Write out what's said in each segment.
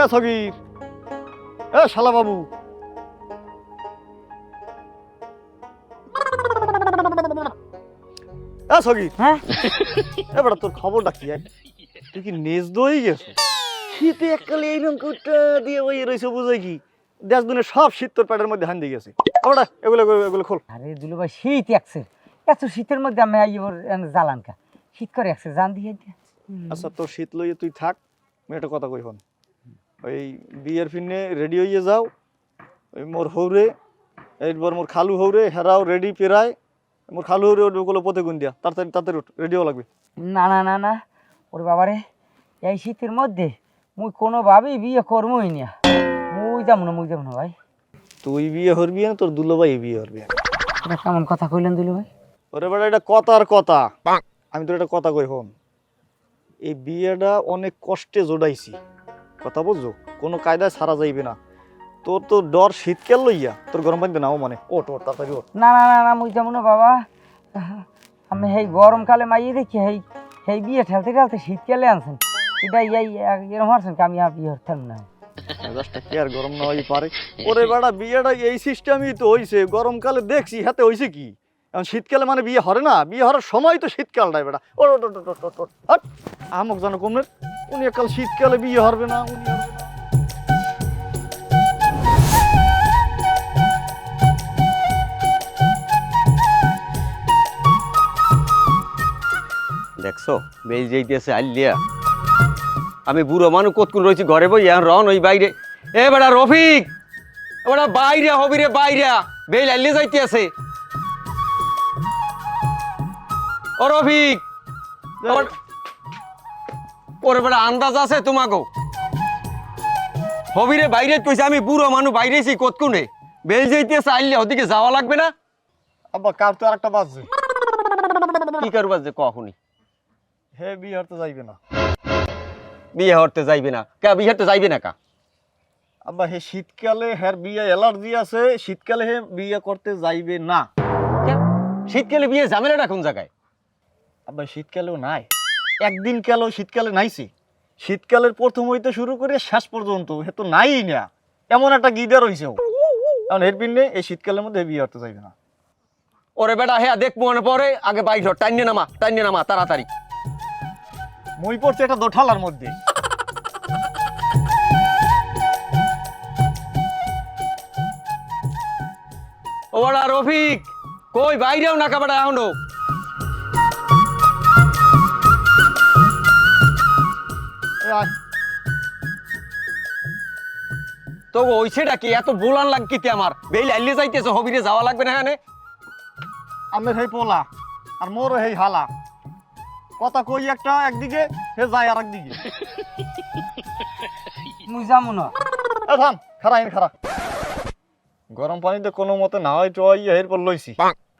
এ সগির এ শালা বাবু। এ সগির হ্যাঁ? এবারে তোর খবরটা কি? তুই কি নেজ দই গেছো? শীতে এককালে এইরকম কুটটা দিয়ে ওই রয়েছে বুঝাই কি? দেশ দুনে সব শীত তোর পেটের মধ্যে হান দিয়ে গেছে। এবারটা এগুলো এগুলো- খোল। আরে দুলু ভাই শীত একছে এত শীতের মধ্যে আমি আই ওর জ্বালান কা। শীত করে একছে জান দিয়ে। আচ্ছা তোর শীত লইয়ে তুই থাক একটা কথা কই হন। ওই বিয়ের ফিনে রেডি হইয়ে যাও ওই মোর হৌরে এইবার মোর খালু হৌরে হেরাও রেডি পেরায় মোর খালু হৌরে ওগুলো পথে গুন দিয়া। তাড়াতাড়ি তাড়াতাড়ি উঠ রেডিও লাগবে। না না না না। ওর বাবারে এই শীতের মধ্যে মুই কোনোভাবেই বিয়ে করবই না। মুই যাব না মুই যাব না ভাই। তুই বিয়ে হরবি না তোর দুলোভাই বিয়ে হরবি এটা কেমন কথা কইলেন দুলু ভাই ওরে বেটা এটা কথার কথা আমি তোর একটা কথা কই হন এই বিয়েটা অনেক কষ্টে জোড়াইছি কথা বুঝছ কোনো কায়দায় সারা যাইবে না তোর তো ডর শীতকাল লইয়া তোর গরম পানিতে নাও মানে ওট ওট তাড়াতাড়ি ওট না না না না মুই যাব না বাবা আমি এই গরমকালে মাইয়ে দেখি এই এই বিয়ে ঠেলতে ঠেলতে শীতকালে আনছেন এটা এই এরকম হারছেন কি আমি আর বিয়ে হতাম না মেজাজটা কি আর গরম না হই পারে। ওরে বেড়া বিয়েটা এই সিস্টেমই তো হইছে। গরমকালে দেখছি হাতে হইছে কি? এখন শীতকালে মানে বিয়ে হরে না? বিয়ে হওয়ার সময় তো শীতকালটাই বেটা। ওট হট! আমক জানো কমনের উনি একাল শীতকালে বিয়ে হরবে না উনি। দেখছ বেল যাইতেছে আল্লিয়া আমি বুড়ো মানুষ কতক্ষণ রয়েছি ঘরে বই এখন রন ওই বাইরে। এ বেটা রফিক এবার বাইরে হবি রে বাইরে। বেল আল্লিয়ে যাইতে আছে। ও রফিক ওরে বেটা আন্দাজ আছে তোমাকে হবি রে বাইরে কইছে আমি বুড়ো মানুষ বাইরেছি কতক্ষণে বেল যাইতেছে আল্লিয়া ওদিকে যাওয়া লাগবে না। আব্বা কার তো আরেকটা বাজছে? কি করবা যে কখনই হে বিয়ে হরতে যাইবে না। বিয়ে হরতে যাইবে না। কা বিয়ে হরতে যাইবে না কা? আব্বা হে শীতকালে হের বিয়ে অ্যালার্জি আছে শীতকালে হে বিয়ে করতে যাইবে না। শীতকালে বিয়ে ঝামেলাটা কোন জায়গায়? আব্বা শীতকালেও নাই। একদিন কালেও শীতকালে নাইছি। শীতকালের প্রথম হইতে শুরু করে শেষ পর্যন্ত হে তো নাই না। এমন একটা গিদার হইছে কারণ এর বিনে এই শীতকালের মধ্যে বিয়ে হতে যাইবে না। ওরে বেটা হ্যাঁ দেখ মনে পড়ে আগে বাইর হ টাইনে নামা টাইনে নামা তাড়াতাড়ি। মই পড়ছে একটা দোঠালার মধ্যে। ও বেটা রফিক কই বাইরেও না কাবাটা এখনও? তো ওই সেটা কি? এত বোলান লাগ কিতে আমার? বেল আইলে যাইতেছে হবিরে যাওয়া লাগবে না এখানে? আমের হেই পোলা আর মোর হেই হালা। কথা কই একটা একদিকে হে যায় আর একদিকে মুই যাব না। এ থাম খারা আইন খারা গরম পানিতে কোনো মতে না হয় টইয়া হের পর লইছি।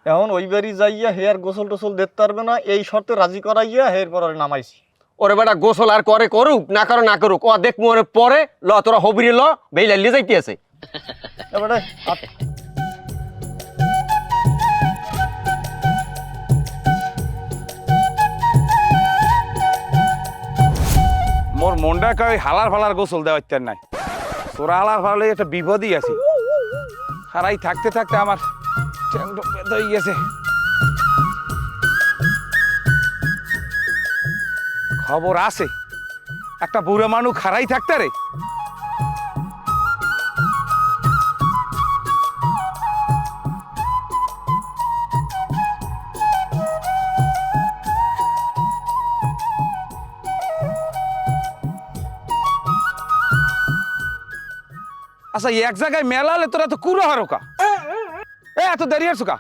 এখন ওই বাড়ি যাইয়া হেয়ার গোসল টোসল দেখতে পারবে না এই শর্তে রাজি করাইয়া হের পর নামাইছি। ওরে বেটা গোসল আর করে করুক না করো না করুক। ও দেখ মনে পরে ল তোরা হবিরে ল বেল আইলে যাইতেছে এবারে মোর মনটা কয়, হালার ফালার গোসল দেওয়ার নাই। তোরা হালার ফালে একটা বিপদই আছে। হারাই থাকতে থাকতে আমার গেছে। খবর আছে। একটা বুড়ো মানুষ হারাই থাকতে রে। আচ্ছা এক জায়গায় মেলালে তোরা তো কুড়ো হারোকা। এ এত দেরি আছো কা?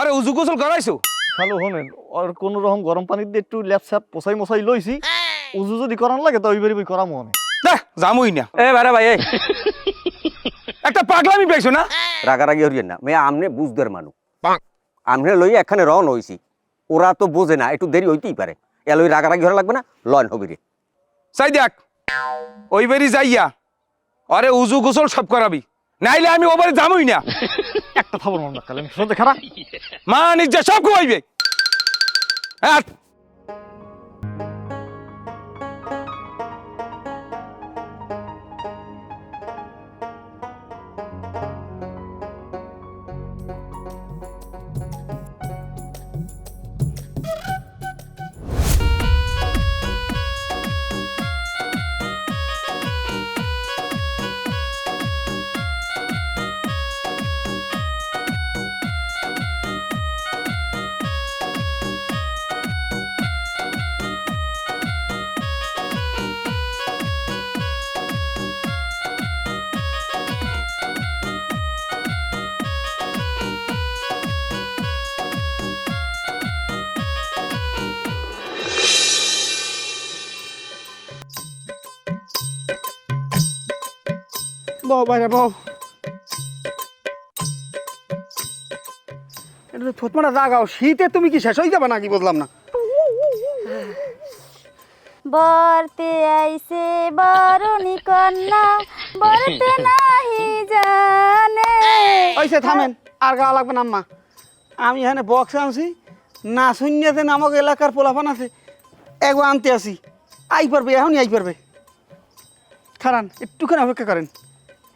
আরে উজু গোসল করাইছো? খালো হনেন আর কোনো রকম গরম পানি দিয়ে একটু ল্যাপ স্যাপ পোসাই মশাই লইছি। উজু যদি করান লাগে তো ওই বাড়ি বই করাম মনে দেখ জামুই না। এ বারে ভাই এই একটা পাগলামি পাইছো না? রাগারাগি হরিয়েন না মেয়ে আমনে বুঝদের মানুষ আমনে লই এখানে রন হইছি। ওরা তো বোঝে না একটু দেরি হইতেই পারে। এ লই রাগারাগি হরা লাগবে না লন হবিরে চাই দেখ ওই বাড়ি যাইয়া আরে উজু গোসল সব করাবি। নাইলে আমি ওবারে যামই না। একটা থাবর মারুন কালে আমি সত্যি খারাপ। মা নিজে সব কইবে হ্যাঁ বাইরে এটা তো থতমাটা জাগাও শীতে তুমি কি শেষ হয়ে যাবে নাকি বুঝলাম না? বরতে আইছে বরণী কন্যা বরতে নাহি জানে। ওইসে থামেন আর গাওয়া লাগবে না আম্মা। আমি এখানে বক্স আনছি না শূন্যতে নামক এলাকার পোলাপান আছে এগো আনতে আসি। আই পারবে এখনই আই পারবে খারান একটুখানি অপেক্ষা করেন।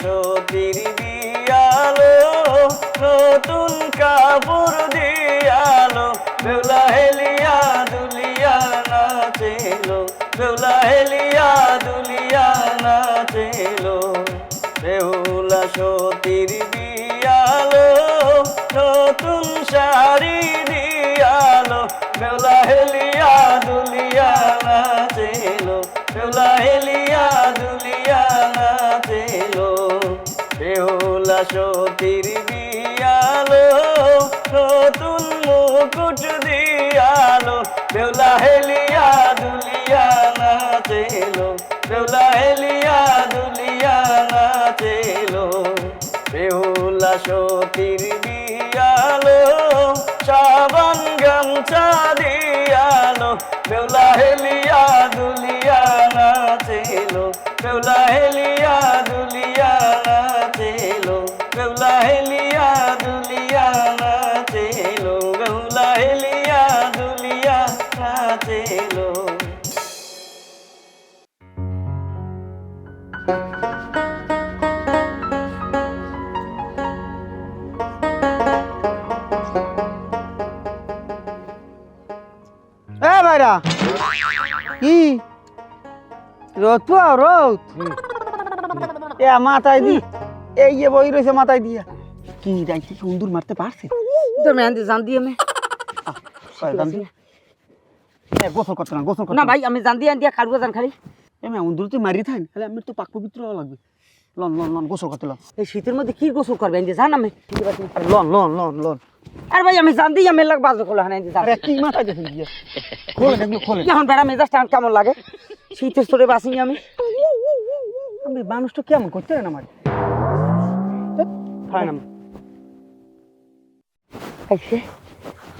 সতীর দিয়ালো, নতুন কাপড় দিয়ালো বেউলা হেলিয়া দুলিয়া নাচিল বেউলা হেলিয়া দুলিয়া নাচিল। বেহুলা সতীর দিয়ালো, নতুন শাড়ি দিয়ালো বেউলা হেলিয়া দুলিয়া নাচিল বেউলা হেলিয়া সতীর দিয়ালো, নতুন মুকুট দিয়ালো। দেউলা হেলিয়া দুলিয়া নাচিল দেউলা হেলিয়া দুলিয়া নাচিল। বেহুলা সতীর দিয়ালো, সাবান গামছা দিয়ালো। বেউলা হেলিয়া দুলিয়া নাচিল, বেউলা হেলিয়া কি রোদ পাও রোদ এ মাথায় দি। এই যে বই রয়েছে মাথায় দিয়া। কি রাইছে সুন্দর মারতে পারছে। তোর মেহেন্দি জান দিয়ে আমি গোসল করতে না গোসল না ভাই আমি জান দিয়ে আন দিয়া কাটবো জান খালি। এ উন্দুর তুই মারি থাকেন তাহলে আমার তো পাক পবিত্র লাগবে। লন লন লন গোসল করতে লন। এই শীতের মধ্যে কি গোসল করবে আন জান আমি লন লন লন লন। আর ভাই আমি জান দিয়ে আমি লাগ বাজে খোলা হান জান আরে কি দেখেন গিয়া? খোলেন এগুলো খোলেন এখন বেড়া মেজাজটা কেমন লাগে? শীতের তোরে বাসি আমি। আমি মানুষটা কেমন করতে না আমার? হয় না খাইছে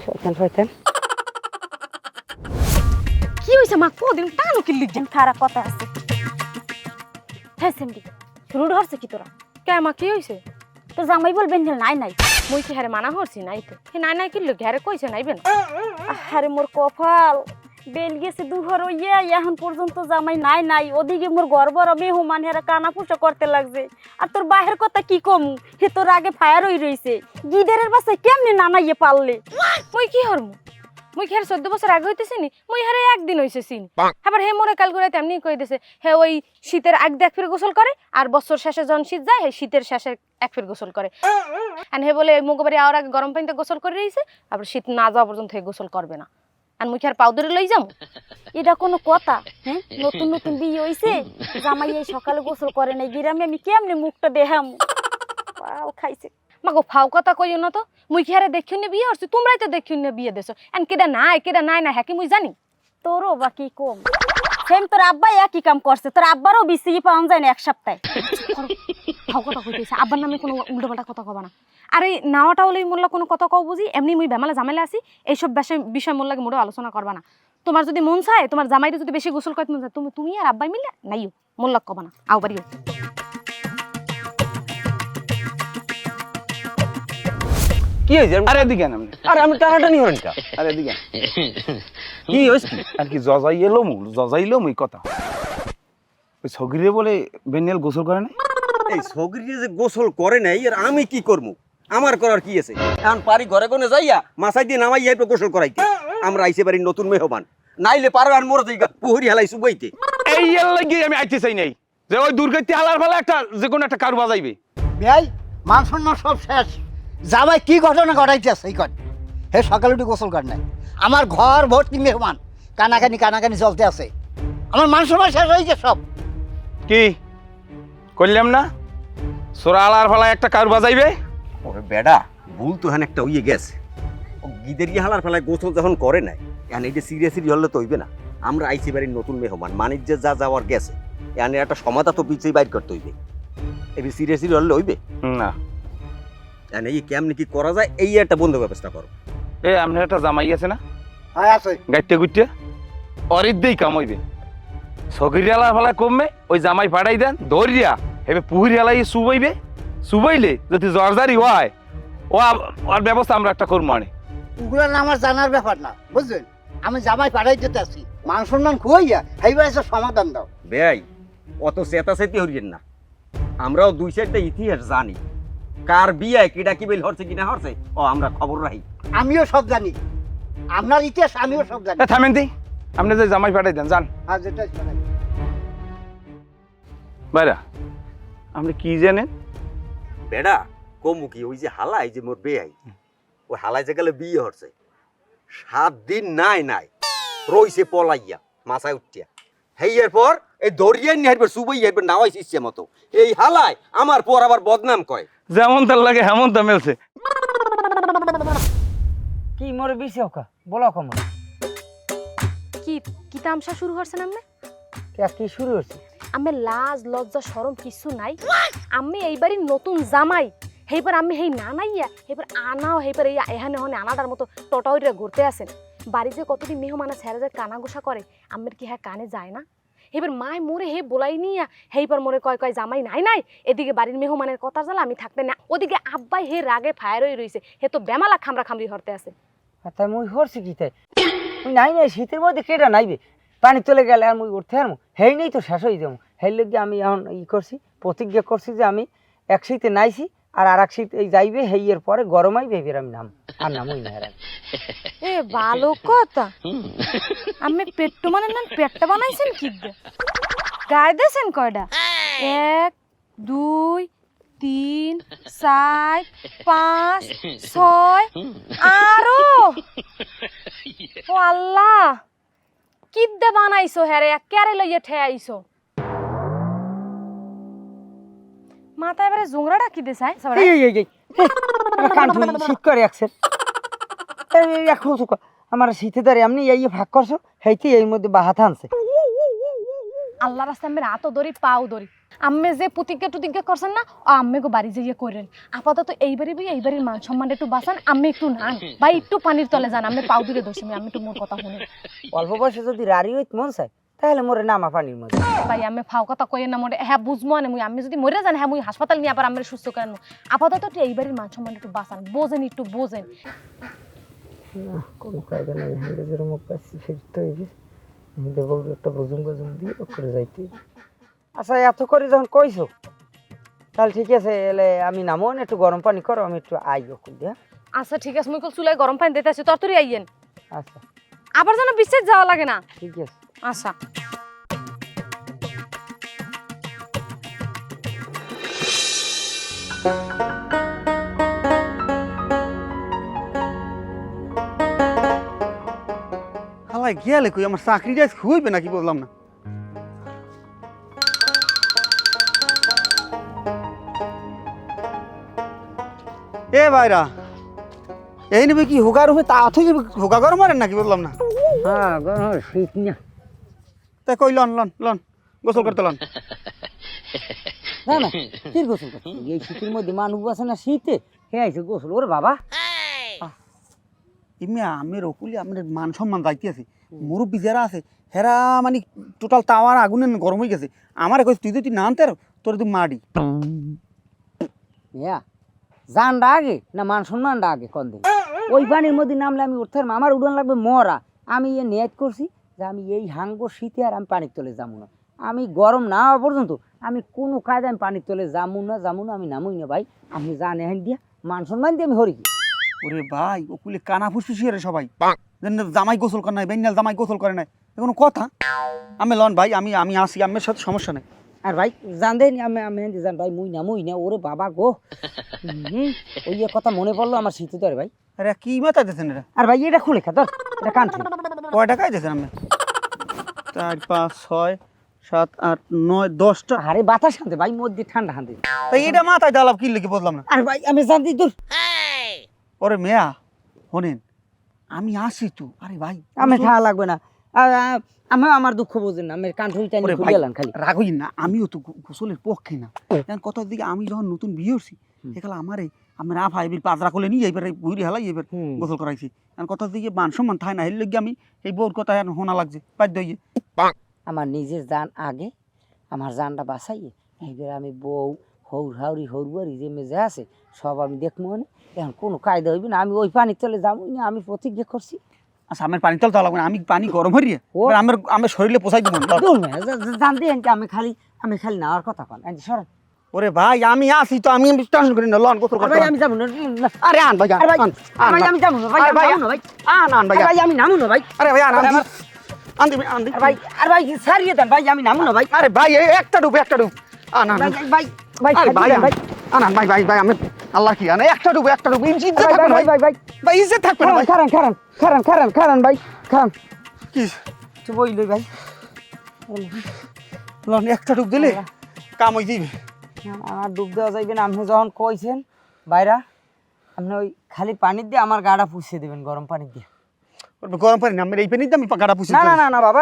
শয়তান শয়তান। কি হইছে মা? কদিন টানো কি লিখ খারাপ কথা আছে। হ্যাঁ সেমডি রুড হরছে কি তোরা? কে মা কি হইছে? তো জামাই বলবেন যে নাই নাই। মুই কি হারে মানা হরছি নাই তো? হে নাই নাই কিল্লো ঘরে কইছে নাইবেন আরে মোর কপাল। বেল গেছে দুহর ইয়া এখন পর্যন্ত জামাই নাই নাই। ওদিকে মোর গর্বর মেহমান হেরা কানা ফুটা করতে লাগছে। আর তোর বাহের কথা কি কম? হে তোর আগে ফায়ার হই রইছে। গিদারের বাসায় কেমনে নানাইয়ে পারলে? মুই কি হরমু? মুই কি চোদ্দ বছর আগে হইতেছি নি মুই হারে একদিন হইছে আবার হে মোরে কাল করে তেমনি কই দিছে হে ওই শীতের আগ এক ফির গোসল করে আর বছর শেষে যখন শীত যায় হে শীতের শেষে এক ফির গোসল করে। আর হে বলে মুগবাড়ি আওয়ার আগে গরম পানিতে গোসল করে রইছে আবার শীত না যাওয়া পর্যন্ত হে গোসল করবে না। আর মুই কি আর পাও ধরে লই যাম এটা কোনো কথা হ্যাঁ? নতুন নতুন বিয়ে হইছে জামাই এই সকালে গোসল করে নাই গিরামে আমি কেমনে মুখটা পাও খাইছে। মাগো ফাও কথা কইও না তো। মুই কি হারে দেখিও না বিয়ে হরছি তোমরাই তো দেখিও নে বিয়ে দেছো। এন কেডা নাই কেডা নাই না হ্যাঁ মুই জানি? তোরও বা কি কম? সেম তোর আব্বাই একই কাম করছে। তোর আব্বারও বিসি পাওয়া যায় না এক সপ্তাহে। ফাও কথা কইতেছে। আব্বার নামে কোনো উল্টো পাল্টা কথা কবা না। আর এই নাওয়াটা হলেই মোল্লা কোনো কথা কও বুঝি? এমনি মুই বেমালা জামেলা আছি। এইসব বিষয় মোল্লাকে মোটেও আলোচনা করবা না। তোমার যদি মন চায়, তোমার জামাইতে যদি বেশি গোসল করতে মন চায়, তুমি তুমি আর আব্বাই মিলে নাইও। মোল্লাক কবা না। আও বাড়িও কি হয়েছে? আরে এদিকে আপনি। আরে আমি টানাটানি হরেন কা। আরে এদিকে আন। কি হয়েছে? কি? আর কি জজাই এলো মু জজাই এলো মুই কথা। ওই বলে বেনিয়াল গোসল করে না এই সগরি যে গোসল করে নাই আর আমি কি করব? আমার করার কি আছে? এখন পারি ঘরে কোনে যাইয়া মাথায় দিয়ে নামাই যাইবে গোসল করাইতে। আমরা আইসে পারি নতুন মেহমান। নাইলে পারো আর মোর যাইগা পুহরি হেলাই সুবাইতে এই এর লাগি আমি আইতে চাই নাই। যে ওই দুর্গতি হালার ফেলা একটা যে কোনো একটা কারু বাজাইবে। ভাই মান সম্মান সব শেষ। জামাই কি ঘটনা ঘটাইতেছে এই কট হে সকালে উঠে গোসল কর নাই। আমার ঘর ভর্তি মেহমান? কানাকানি কানাকানি চলতে আছে। আমার মান সম্মান শেষ হয়েছে সব। কি? করলাম না? সোরা আলার একটা কারু বাজাইবে? ওরে বেডা ভুল তো হ্যান একটা হইয়ে গেছে। ও গিদেরিয়া হালার ফেলায় গোসল যখন করে নাই এখন এই যে সিরিয়াসলি হলে তো হইবে না। আমরা আইসি বাড়ির নতুন মেহমান মানিজ্যে যা যাওয়ার গেছে। এখন একটা সমাধা তো পিছিয়ে বাইর করতে হইবে। এবার সিরিয়াসলি হলে হইবে? না। এখন এই কেমনি কি করা যায়? এই একটা বন্ধ ব্যবস্থা করো। এ আপনার একটা জামাই আছে না? হ্যাঁ আছে। গাইতে গুইতে। অরিদ্দেই কাম হইবে ছগিরি আলার ফেলা কমবে ওই জামাই ফাটাই দেন দৌড়িয়া এবে পুহুরি আলাই সুবাইবে সুবাইলে যদি জর্জারি হয় ও ওর ব্যবস্থা আমরা একটা করব মানে ওগুলো না আমার জানার ব্যাপার না বুঝলেন আমি জামাই পাঠাই দিতে আসি মান সম্মান খুয়াইয়া এইবার এসে সমাধান দাও। বেয়াই অত চেতাচেতি হরিয়েন না। আমরাও দুই চারটা ইতিহাস জানি। কার বিয়ায় কিডা কি বেল হরছে কিনা হরছে? ও আমরা খবর রাখি। আমিও সব জানি। আপনার ইতিহাস আমিও সব জানি। থামেন দি। আপনি যে জামাই ফাটাই দেন যান। আর যেটা শোনাই। বাইরা আপনি কি জানেন? বেড়া কমু কি ওই যে হালাই যে মোর বেয়াই ওই হালাই যে গেলে বিয়ে হরছে সাত দিন নাই নাই রইছে পলাইয়া মাথায় উঠিয়া। হেইয়ের পর এই দরিয়ার নিয়ে হারবে সুবই হারবে নাওয়াইছে ইচ্ছে মতো। এই হালাই আমার পর আবার বদনাম কয়। যেমন তার লাগে হেমন তা মেলছে। কি মোরে বেশি ওকা? বলো কম কি কি তামসা শুরু হচ্ছে না আম্মে? কি শুরু হচ্ছে আমি লাজ লজ্জা শরম কিছু নাই। আমি এইবারই নতুন জামাই। সেইবার আমি সেই না নাইয়া সেইবার আনাও সেইবার এই এখানে হনে আনাদার মতো টটাইরে ঘুরতে আসেন। বাড়ি যে কতদিন মেহমানা ছেড়ে যে কানা গোসা করে আমের কি হ্যাঁ কানে যায় না? এবার মায় মোরে হে বলাই নিয়া সেইবার মোরে কয় কয়, জামাই নাই নাই। এদিকে বাড়ির মেহমানের কথা জ্বালা আমি থাকতে না। ওদিকে আব্বাই হে রাগে ফায়ার হয়ে রইছে। হে তো বেমালা খামরা খামরি হরতে আছে। তাই মুই হরছি কি তাই? নাই নাই, শীতের মধ্যে কেটা নাইবে? পানি চলে গেলে আর মুই উঠতে আর হেই নেই তো শেষ হয়ে যাব। হেই লোক আমি এখন ই করছি, প্রতিজ্ঞা করছি যে আমি এক শীতে নাইছি আর আর এক শীত এই যাইবে হেইয়ের পরে গরমাই ভেবে আমি নাম আর নামই না হেরাম এ ভালো কথা। আমি পেট্টো মানে না পেটটা বানাইছেন কি? গায়ে দিয়েছেন কয়টা এক দুই তিন চার পাঁচ ছয় আরও। ও আল্লাহ কি দে বানাইছো হ্যারে কেরে লইয়ে ঠে মাথা এবারে দে চাই এই এই এই কান ধুই শীত করে একসের। এই এখন আমার শীতে দাঁড়ে এই ভাগ করছ হেইতে এই মধ্যে বাহাত আনছে। আল্লাহ রাস্তা আমি পাও আম্মে যে প্রতিজ্ঞা টুতিজ্ঞা করছেন না আম্মে গো বাড়ি যাইয়ে করেন। আপাতত এইবারই বই এইবারের মান সম্মান একটু বাঁচান আমি একটু নান। বা একটু পানির তলে যান আমি পাও দূরে দোষী আমি একটু মোর কথা শুনি। অল্প বয়সে যদি রাড়ি হইত মন চায়। তাহলে মোরে নামা পানির মধ্যে ভাই আমি ফাও কথা কইেন না মোরে হ্যাঁ বুঝব না মুই আমি যদি মরে যান হ্যাঁ মুই হাসপাতাল নিয়ে আবার আমি সুস্থ করেন আপাতত একটু এইবারের মান সম্মান একটু বাঁচান বোঝেন একটু বোঝেন। কোনো কায়দা নাই হাঙ্গে যেরকম পাচ্ছি ফিরতে হইবে দেবো একটা বুজুম গজুম দিয়ে করে যাইতে। আচ্ছা এত করে যখন কইছো তাহলে ঠিক আছে এলে আমি নামো না একটু গরম পানি করো আমি একটু আই ওখান দিয়ে আচ্ছা ঠিক আছে মুই কল চুলায় গরম পানি দিতে আছি তরতরি আইয়েন। আচ্ছা। আবার যেন বিশেষ যাওয়া লাগে না। ঠিক আছে। আচ্ছা। গেলে কই? আমার চাকরিটা খুঁজবে নাকি বললাম না? এ ভাইরা এই নেবে কি হোগা রূপে তা থই হোগা গরম মারেন নাকি বললাম না? হ্যাঁ গরম শীত না। তা কই লন লন লন গোসল করতে লন। না না কি গোসল করছে এই শীতের মধ্যে মানুষ আছে না শীতে হে আইছে গোসল। ওরে বাবা। এমনি আমের অকুলি আমের মান সম্মান যাইতে আছে। মুরব্বী যারা আছে হেরা মানে টোটাল তাওয়ার আগুনে গরম হয়ে গেছে। আমার কই তুই যদি না আনতে তোর তুই মাডি ইয়া জানটা আগে না মান সম্মানটা আগে কন দিন ওই পানির মধ্যে নামলে আমি উঠতে। আমার উড়ান লাগবে মরা। আমি এ নিয়ত করছি যে আমি এই হাঙ্গো শীতে আর আমি পানির তলে যাব না। আমি গরম না হওয়া পর্যন্ত আমি কোনো কাজে আমি পানির তলে যাব না যাব না, আমি নামুই না ভাই। আপনি জান নেহেন দিয়া, মান সম্মান দিয়ে আমি হরি ওরে ভাই, ওকুলে কানা ফুসফুসি রে সবাই। জামাই গোসল করে নাই, বেন্যাল জামাই গোসল করে নাই। কোনো কথা? আমি লন ভাই, আমি আমি আসি, আমার সাথে সমস্যা নেই। আর ভাই জান দেন আমি আমি জান ভাই মুই না মুই না ওরে বাবা গো। ওই কথা মনে পড়ল আমার শীতে ধরে ভাই। আরে কি মাথা দিয়েছেন এটা? আর ভাই এটা খুলে খা ধর এটা কান। কয় টাকায় দিয়েছেন আপনি? চার পাঁচ ছয় সাত আট নয় দশটা। আরে বাতাস হানতে ভাই মধ্যে ঠান্ডা হানতে তাই এটা মাথায় ডালাপ কি লিখে বুঝলাম না? আর ভাই আমি জানতে দূর। ওরে মেয়া শোনেন আমি আসি তো। আরে ভাই আমি খাওয়া লাগবে না। আমি আমার দুঃখ বোঝেন না আমি কান ঠুইটা ওরে নিয়ে ভাই খালি। রাগই না আমিও তো গোসলের পক্ষে না। এখন কত দিকে আমি যখন নতুন বিয়ে আমারে আমার আফা এবার পাজরা কোলে নিয়ে এবার বুড়ি হালাই এবার গোসল করাইছি। এখন কত দিকে মান সম্মান থাই না এর লগে আমি এই বউর কথা এখন শোনা লাগছে বাধ্য হইয়ে। আমার নিজের জান আগে আমার জানটা বাঁচাইয়ে এইবার আমি বউ হৌর হাউরি হৌরুয়ারি যে মেজে আছে সব আমি দেখব মানে এখন কোনো কায়দা হইবে না আমি ওই পানির তলে যাব না আমি প্রতিজ্ঞা করছি। আচ্ছা আমার পানি তল লাগবে না আমি পানি গরম হরিয়ে ও। আমার আমার শরীরে পোষাই দেবো না। দূর মেয়ে, যা- যা- জানতে আনতে আমি খালি আমি খালি নেওয়ার কথা কন যে সরেন। ওরে ভাই আমি আসি তো আমি টেনশন করি না লন গোসল আর করতে ভাই আমি যাব না না। আরে আন ভাই আন, আন, ভাই। আমি যাব না ভাই ভাই, ভাই আন আন ভাই ভাই আমি নামু না ভাই আরে ভাই আন আন আন দিবি আন দিবি। ভাই আর ভাই সারিয়ে দেন ভাই আমি নামু না ভাই আরে ভাই একটা ডুব একটা ডুব আন আন ভাই ভাই ভাই ভাই আন ভাই ভাই ভাই আমি আল্লাহ কি আনে একটা ডুব একটা ডুব ইজ্জত ভাই, থাকবে না ভাই ভাই? ভাই ভাই। ভাই ইজ্জত থাকবে না ভাই? খারান খারান খারান খারান খারান ভাই খারান। কি? ভাই। লন একটা ডুব দিলে? কাম হই দিবে আমার ডুব দেওয়া যাইবে না। আপনি যখন কইছেন বাইরা আপনি ওই খালি পানি দিয়ে আমার গাটা পুষিয়ে দেবেন গরম পানি দিয়ে। গরম পানি না আমার এই পানি দিয়ে আমি গাড়া পুষি না না না না বাবা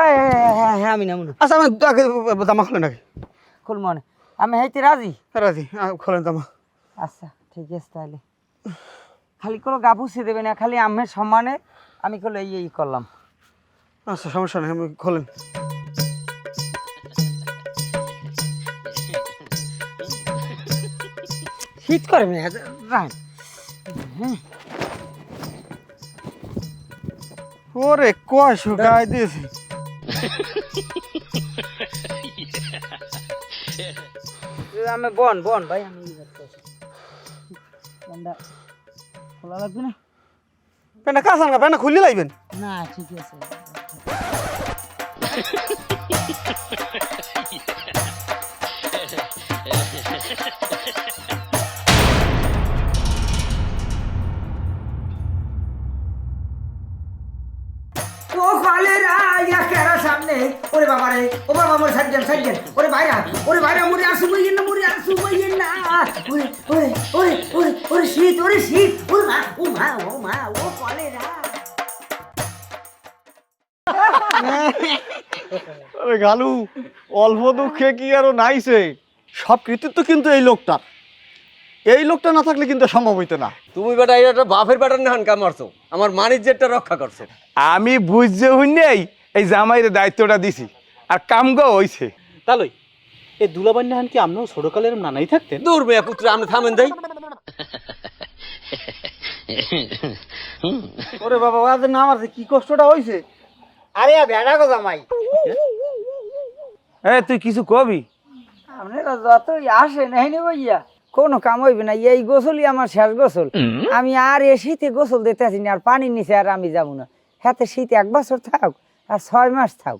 হ্যাঁ হ্যাঁ আমি নামু না। আচ্ছা আমি আগে জামা খুলে নাকি? খুল মনে আমি হাইতে রাজি? রাজি খোলেন জামা। আচ্ছা ঠিক আছে তাহলে। খালি কোনো গা পুষিয়ে দেবে না খালি আমের সম্মানে আমি করলে এই এই করলাম। আচ্ছা সমস্যা নেই আমি খোলেন। শীত করে মেয়ে রান। ওরে কয় শুকাই দিয়েছি। আমি বন বন ভাই আমি। ফ্যানটা খোলা লাগবে না? প্যান্টটা কাঁচান না প্যান্টটা খুললে লাগবেন না ঠিক আছে। ওরে বাবা রে ও বাবা মোর ওরে ভাইরা ওরে ভাইরা মোরে আসু বইয়েন না মোরে আসু বইয়েন না। ওরে ওরে ওরে ওরে ওরে শীত ওরে শীত। ওরে মা ও মা ও মা ও কলেরা। আরে গালু অল্প দুঃখে কি আরও নাইছে? সব কৃতিত্ব কিন্তু এই লোকটার। এই লোকটা না থাকলে কিন্তু সম্ভব হইতো না। তুমি বেটা এটা বাপের বেটার নেহান কামারছো আমার মানিজ্যেরটা রক্ষা করছে। আমি বুঝতে হইনেই এই জামাইরে দায়িত্বটা দিছি। আর কাম গো হইছে। তালই এই দুলাবান্না হান কি আপনিও ছোটকালের নানাই থাকতেন? দূর মেয়া পুত্র আপনি থামেন দেই। ওরে বাবা আজ না আমার কি কষ্টটা হইছে। আরে বেড়া গো জামাই। এ তুই কিছু কবি? আপনারা যতই আসেন এখানে ভাইয়া কোনো কাম হইবে না। এই গোসলই আমার শেষ গোসল। আমি আর এ শীতে গোসল দিতে আসিনি আর পানির নিচে আর আমি যাব না। হাতে শীত এক বছর থাক। আর ছয় মাস থাক।